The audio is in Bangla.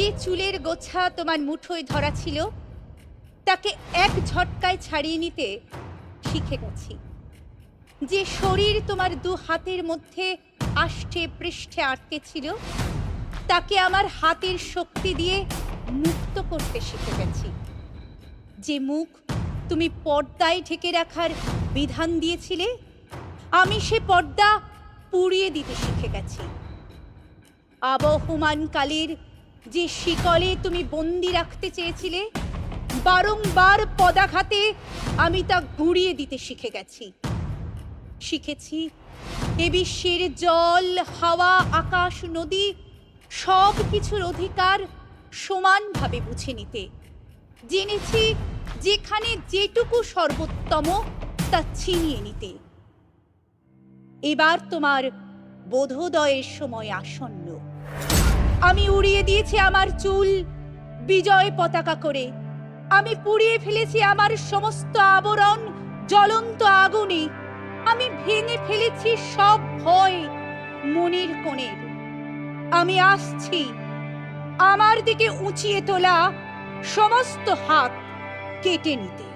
যে চুলের গোছা তোমার মুঠোয় ধরা ছিল, তাকে এক ঝটকায় ছাড়িয়ে নিতে শিখে গেছি। যে শরীর তোমার দু হাতের মধ্যে আষ্টে পৃষ্ঠে আটকে ছিল, তাকে আমার হাতের শক্তি দিয়ে মুক্ত করতে শিখে গেছি। যে মুখ তুমি পর্দায় ঢেকে রাখার বিধান দিয়েছিলে, আমি সে পর্দা পুড়িয়ে দিতে শিখে গেছি। আবহমান কালের যে শিকলে তুমি বন্দি রাখতে চেয়েছিলে, বারংবার পদাঘাতে আমি তা ঘুরিয়ে দিতে শিখে গেছি। শিখেছি এ বিশ্বের জল, হাওয়া, আকাশ, নদী সব কিছুর অধিকার সমানভাবে বুঝে নিতে। জেনেছি যেখানে যেটুকু সর্বোত্তম তা ছিনিয়ে নিতে। এবার তোমার বোধোদয়ের সময় আসন্ন। আমি উড়িয়ে দিয়েছি আমার চুল বিজয় পতাকা করে। আমি পুড়িয়ে ফেলেছি আমার সমস্ত আবরণ জ্বলন্ত আগুনে। আমি ভেঙে ফেলেছি সব ভয় মনির কোণের আমি আসছি আমার দিকে উঁচিয়ে তোলা সমস্ত হাত কেটে নিতে।